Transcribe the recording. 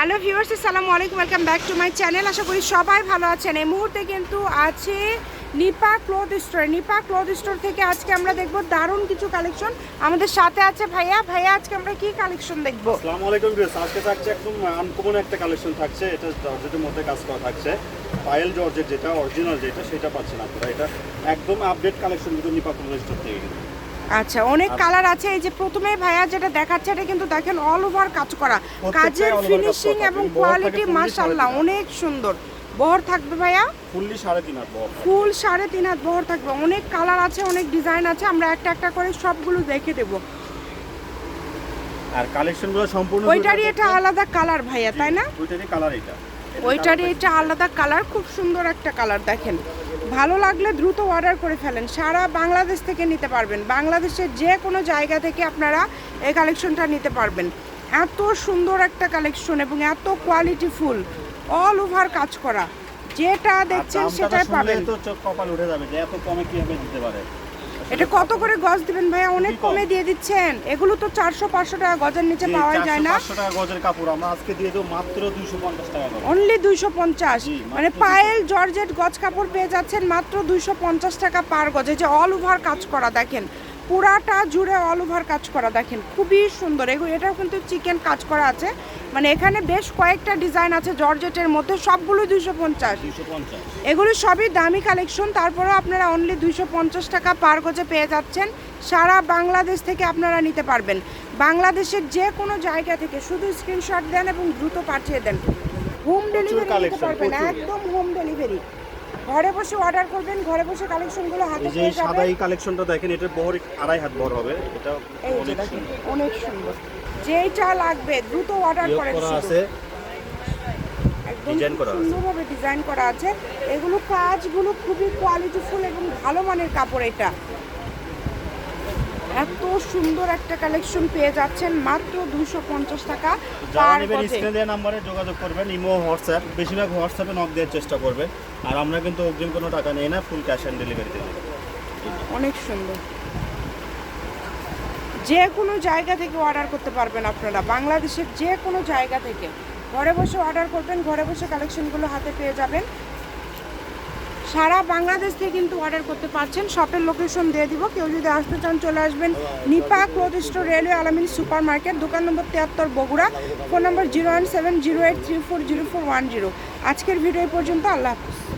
Hello viewers, আসসালামু আলাইকুম, welcome back to my channel. আশা করি সবাই ভালো আছেন। এই মুহূর্তে কিন্তু আছে Nipa cloth store. Nipa cloth store থেকে আজকে আমরা দেখব দারুণ কিছু কালেকশন আমাদের সাথে আছে ভাইয়া। ভাইয়া, আজকে আমরা কি কালেকশন দেখব? আসসালামু আলাইকুম ভিউয়ার্স, আজকে থাকছে একদম আনকমন একটা কালেকশন থাকছে। এটা জর্জেটের মধ্যে কাজ করা থাকছে। পায়েল জর্জেট যেটা অরিজিনাল যেটা, সেটা পাচ্ছেন আপনারা। এটা একদম আপডেট কালেকশন কিন্তু নিপা কলেজ স্টোর থেকে। আচ্ছা অনেক কালার আছে। এই যে প্রথমে ভাইয়া যেটা দেখাচ্ছে এটা কিন্তু দেখেন অল ওভার কাজ করা। কাজের ফিনিশিং এবং কোয়ালিটি মাশাআল্লাহ। অনেক সুন্দর। বহর থাকবে ভাইয়া? ফুললি সাড়ে তিন হাত বহর ফুল সাড়ে তিন হাত বহর থাকবে। অনেক কালার আছে অনেক ডিজাইন আছে। আমরা একটা একটা করে সবগুলো দেখে দেবো। আর কালেকশনগুলো সম্পূর্ণ ওইটারই এটা আলাদা কালার ভাইয়া তাই না? ওইটারই কালার এটা ওইটারই এটা আলাদা কালার খুব সুন্দর একটা কালার দেখেন। ভালো লাগলে দ্রুত অর্ডার করে ফেলেন। সারা বাংলাদেশ থেকে নিতে পারবেন। বাংলাদেশের যে কোনো জায়গা থেকে আপনারা এই কালেকশনটা নিতে পারবেন। এত সুন্দর একটা কালেকশন এবং এত কোয়ালিটি ফুল অল ওভার কাজ করা। যেটা দেখছেন সেটাই পাবেন। তো চোখ কপাল উঠে যাবে যে এত কমে কীভাবে দিতে পারে? এটা কত করে গজ দিবেন ভাইয়া? অনেক কমে দিয়ে দিচ্ছেন। এগুলো তো চারশো পাঁচশো টাকা গজের নিচে পাওয়া যায় না। 400 টাকা গজের কাপড়। আমরা আজকে দিয়ে দেবো মাত্র দুইশো পঞ্চাশ টাকা অনলি দুইশো পঞ্চাশ। মানে পায়েল জর্জেট গজ কাপড় পেয়ে যাচ্ছেন মাত্র দুইশো পঞ্চাশ টাকা পার গজে। যে অল ওভার কাজ করা দেখেন। পুরাটা জুড়ে অল ওভার কাজ করা দেখেন। খুবই সুন্দর। এগুলো এটাও কিন্তু চিকেন কাজ করা আছে। মানে এখানে বেশ কয়েকটা ডিজাইন আছে জর্জেটের মধ্যে সবগুলো দুইশো পঞ্চাশ। এগুলো সবই দামি কালেকশন তারপরেও আপনারা অনলি দুইশো পঞ্চাশ টাকা পার গজে পেয়ে যাচ্ছেন। সারা বাংলাদেশ থেকে আপনারা নিতে পারবেন। বাংলাদেশের যে কোনো জায়গা থেকে শুধু স্ক্রিনশট দেন এবং দ্রুত পাঠিয়ে দেন। হোম ডেলিভারি নিতে পারবেন একদম হোম ডেলিভারি ঘরে বসে অর্ডার করবেন ঘরে বসে কালেকশনগুলো হাতে পেয়ে এই সাদা যাবেন। এই কালেকশনটা দেখেন এটা বহর আড়াই হাত বহর হবে। এটা অনেক সুন্দর। অনেক সুন্দর। যেইটা লাগবে দ্রুত অর্ডার করেন করা আছে। ডিজাইন করা সুন্দরভাবে ডিজাইন করা আছে। এগুলো কাজগুলো খুবই কোয়ালিটিফুল এবং ভালো মানের কাপড় এটা। এত সুন্দর একটা কালেকশন পেয়ে যাচ্ছেন মাত্র দুশো পঞ্চাশ টাকা যারা পার স্ক্রিনে দেওয়া নাম্বারে যোগাযোগ করবেন ইমো হোয়াটসঅ্যাপ। বেশিরভাগ হোয়াটসঅ্যাপে নক দেওয়ার চেষ্টা করবে আর আমরা কিন্তু অগ্রিম কোনো টাকা নেই না ফুল ক্যাশ অন ডেলিভারি দেবো অনেক সুন্দর। যে কোনো জায়গা থেকে অর্ডার করতে পারবেন আপনারা। বাংলাদেশের যে কোনো জায়গা থেকে। ঘরে বসে অর্ডার করবেন, ঘরে বসে কালেকশনগুলো হাতে পেয়ে যাবেন। সারা বাংলাদেশ থেকে কিন্তু অর্ডার করতে পারছেন। শপের লোকেশন দিয়ে দিব। কেউ যদি আসতে চান, চলে আসবেন। Nipa cloth store railway Alamin super market দোকান নম্বর তিয়াত্তর, Bogura. Phone number zero one seven zero eight three four zero four one zero আজকের ভিডিও পর্যন্ত। আল্লাহ হাফিজ।